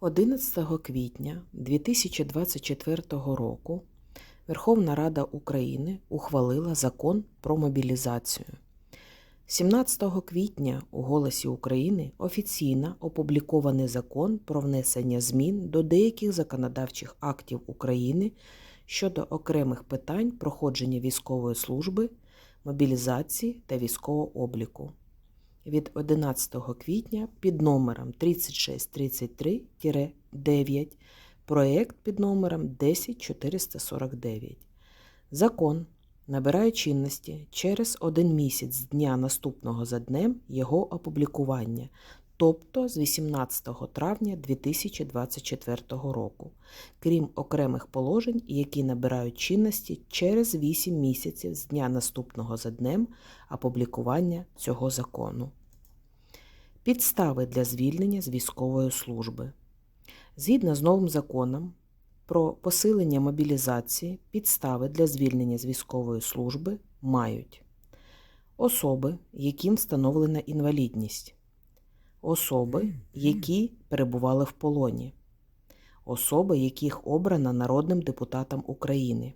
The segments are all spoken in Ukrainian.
11 квітня 2024 року Верховна Рада України ухвалила закон про мобілізацію. 17 квітня у Голосі України офіційно опублікований закон про внесення змін до деяких законодавчих актів України щодо окремих питань проходження військової служби, мобілізації та військового обліку від 11 квітня під номером 3633-9, проєкт під номером 10449. Закон набирає чинності через один місяць з дня наступного за днем його опублікування, тобто з 18 травня 2024 року, крім окремих положень, які набирають чинності через 8 місяців з дня наступного за днем опублікування цього закону. Підстави для звільнення з військової служби. Згідно з новим законом про посилення мобілізації, підстави для звільнення з військової служби мають особи, яким встановлена інвалідність, особи, які перебували в полоні, особи, яких обрано народним депутатом України,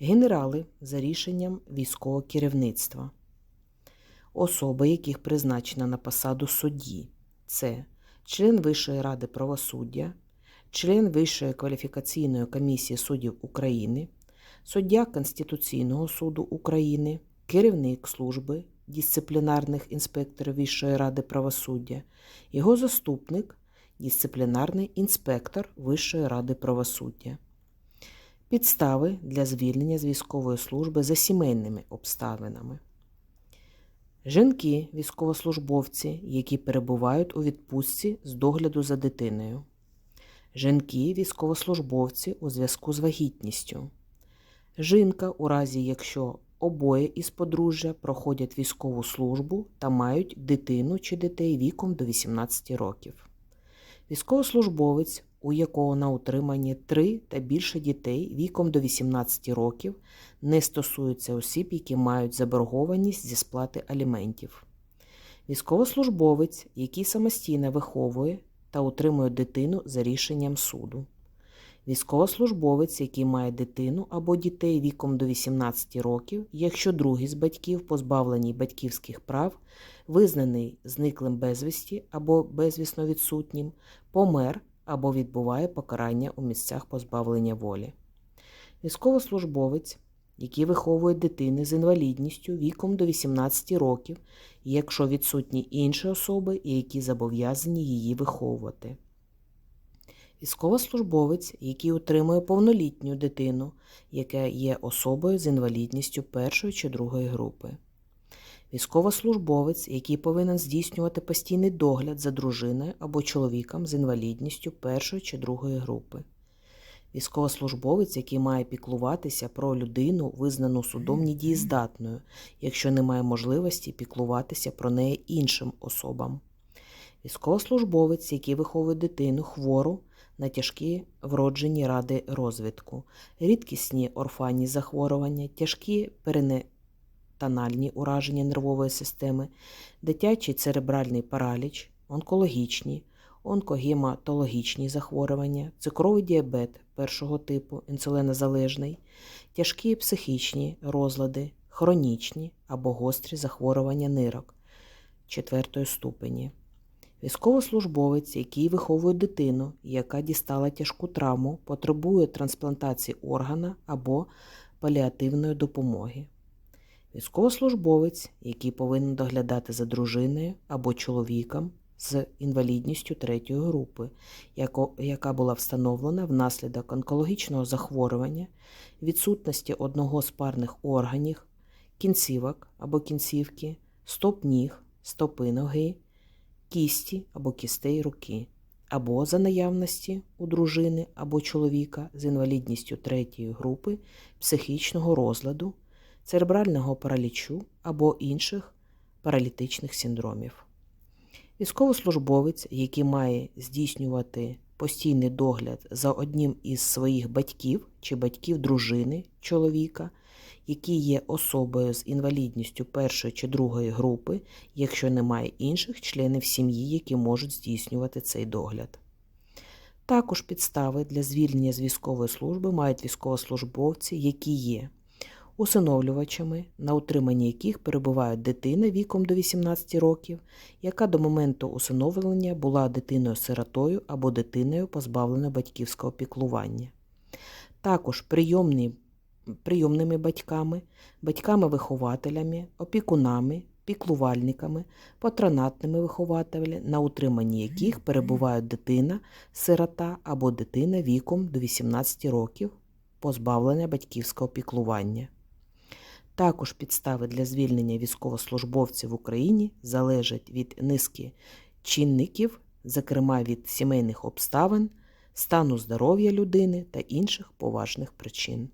генерали за рішенням військового керівництва особи, яких призначено на посаду судді, це член Вищої ради правосуддя, член Вищої кваліфікаційної комісії суддів України, суддя Конституційного суду України, керівник служби дисциплінарних інспекторів Вищої ради правосуддя, його заступник, дисциплінарний інспектор Вищої ради правосуддя. Підстави для звільнення з військової служби за сімейними обставинами. Жінки, військовослужбовці, які перебувають у відпустці з догляду за дитиною. Жінки, військовослужбовці у зв'язку з вагітністю. Жінка, у разі якщо обоє із подружжя проходять військову службу та мають дитину чи дітей віком до 18 років. Військовослужбовець, у якого на утриманні 3 та більше дітей віком до 18 років, не стосується осіб, які мають заборгованість зі сплати аліментів. Військовослужбовець, який самостійно виховує та утримує дитину за рішенням суду. Військовослужбовець, який має дитину або дітей віком до 18 років, якщо другий з батьків, позбавлений батьківських прав, визнаний зниклим безвісті або безвісно відсутнім, помер або відбуває покарання у місцях позбавлення волі. Військовослужбовець, який виховує дитини з інвалідністю віком до 18 років, якщо відсутні інші особи, які зобов'язані її виховувати. Військовослужбовець, який утримує повнолітню дитину, яка є особою з інвалідністю першої чи другої групи. Військовослужбовець, який повинен здійснювати постійний догляд за дружиною або чоловіком з інвалідністю першої чи другої групи. Військовослужбовець, який має піклуватися про людину, визнану судом недієздатною, якщо немає можливості піклуватися про неї іншим особам. Військовослужбовець, який виховує дитину хвору на тяжкі вроджені ради розвитку, рідкісні орфанні захворювання, тяжкі перинетанальні ураження нервової системи, дитячий церебральний параліч, онкологічні, онкогематологічні захворювання, цукровий діабет першого типу, інсулинозалежний, тяжкі психічні розлади, хронічні або гострі захворювання нирок четвертої ступені. Військовослужбовець, який виховує дитину, яка дістала тяжку травму, потребує трансплантації органа або паліативної допомоги. Військовослужбовець, який повинен доглядати за дружиною або чоловіком з інвалідністю третьої групи, яка була встановлена внаслідок онкологічного захворювання, відсутності одного з парних органів, кінцівок або кінцівки, стоп ніг, стопи ноги кісті або кістей руки, або за наявності у дружини або чоловіка з інвалідністю третьої групи психічного розладу, церебрального паралічу або інших паралітичних синдромів. Військовослужбовець, який має здійснювати постійний догляд за одним із своїх батьків чи батьків дружини чоловіка які є особою з інвалідністю першої чи другої групи, якщо немає інших членів сім'ї, які можуть здійснювати цей догляд. Також підстави для звільнення з військової служби мають військовослужбовці, які є усиновлювачами, на утриманні яких перебуває дитина віком до 18 років, яка до моменту усиновлення була дитиною-сиротою або дитиною, позбавленою батьківського піклування. Також прийомні, прийомними батьками, батьками-вихователями, опікунами, піклувальниками, патронатними вихователями, на утриманні яких перебуває дитина, сирота або дитина віком до 18 років, позбавлення батьківського піклування. Також підстави для звільнення військовослужбовців в Україні залежать від низки чинників, зокрема від сімейних обставин, стану здоров'я людини та інших поважних причин.